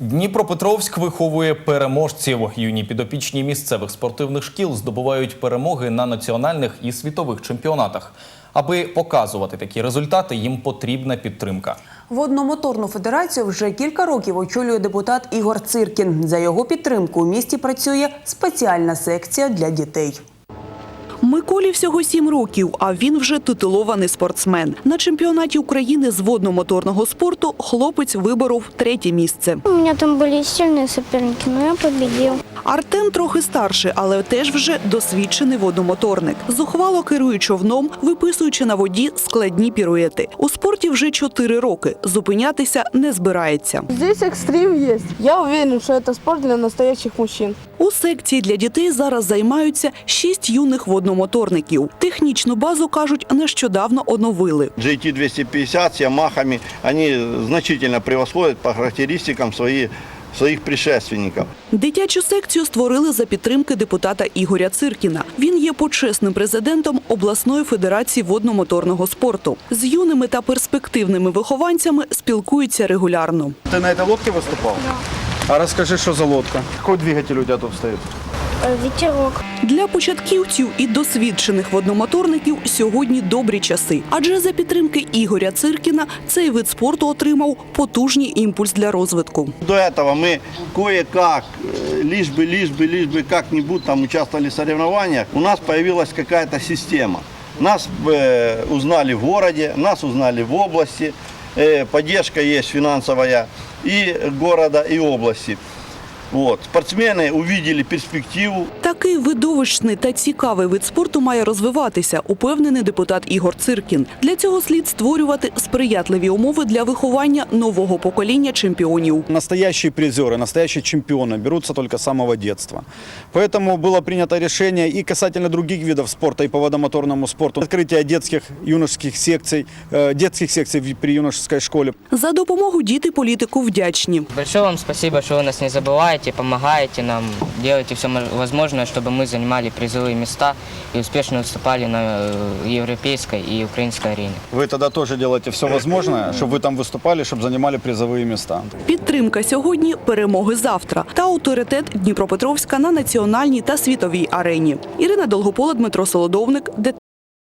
Дніпропетровськ виховує переможців. Юні підопічні місцевих спортивних шкіл здобувають перемоги на національних і світових чемпіонатах. Аби показувати такі результати, їм потрібна підтримка. Водномоторну федерацію вже кілька років очолює депутат Ігор Циркін. За його підтримку у місті працює спеціальна секція для дітей. Миколі всього сім років, а він вже титулований спортсмен. На чемпіонаті України з водномоторного спорту хлопець виборов третє місце. У меня там были сильные соперники, но я победил. Артем трохи старший, але теж вже досвідчений водномоторник. Зухвало керує човном, виписуючи на воді складні піруети. У спорті вже чотири роки. Зупинятися не збирається. Здесь экстрим есть. Я уверен, что это спорт для настоящих мужчин. У секції для дітей зараз займаються шість юних водномоторників. Технічну базу кажуть, нещодавно оновили. GT250 с Ямахами, они значительно превосходят по характеристикам свои, своих предшественников. Дитячу секцію створили за підтримки депутата Ігоря Циркіна. Він є почесним президентом обласної федерації водномоторного спорту. З юними та перспективними вихованцями спілкується регулярно. Ты на этой лодке выступал? А расскажи, что за лодка? Какой двигатель у тебя тут стоит? Э, Ветерок. Для початківців і досвідчених водномоторників сьогодні добрі часи. Адже за підтримки Ігоря Циркіна цей вид спорту отримав потужний імпульс для розвитку. До этого мы кое-как, э, лишь бы, лишь бы, лишь бы как-нибудь там участвовали в соревнованиях, у нас появилась какая-то система. Нас э, узнали в городе, нас узнали в области, э, поддержка есть финансовая и города, и области. Вот. Спортсмены увидели перспективу, Такий видовищний та цікавий вид спорту має розвиватися, упевнений депутат Ігор Циркін. Для цього слід створювати сприятливі умови для виховання нового покоління чемпіонів. Настоящие призеры, настоящие чемпионы берутся только с самого детства. Поэтому было принято решение и касательно других видов спорта, и по водомоторному спорту, открытие детских, юношеских секций, э, детских секций в- при юношеской школе. За допомогу діти політику вдячні. Большое вам спасибо, что вы нас не забываете, помогаете нам, делаете все возможное, чтобы мы занимали призовые места и успешно выступали на э, европейской и украинской арене. Вы тогда тоже делаете все возможное, чтобы вы там выступали, чтобы занимали призовые места. Підтримка сьогодні, перемоги завтра та авторитет Дніпропетровська на національній та світовій арені. Ірина Долгопола, Дмитро Солодовник, ДТ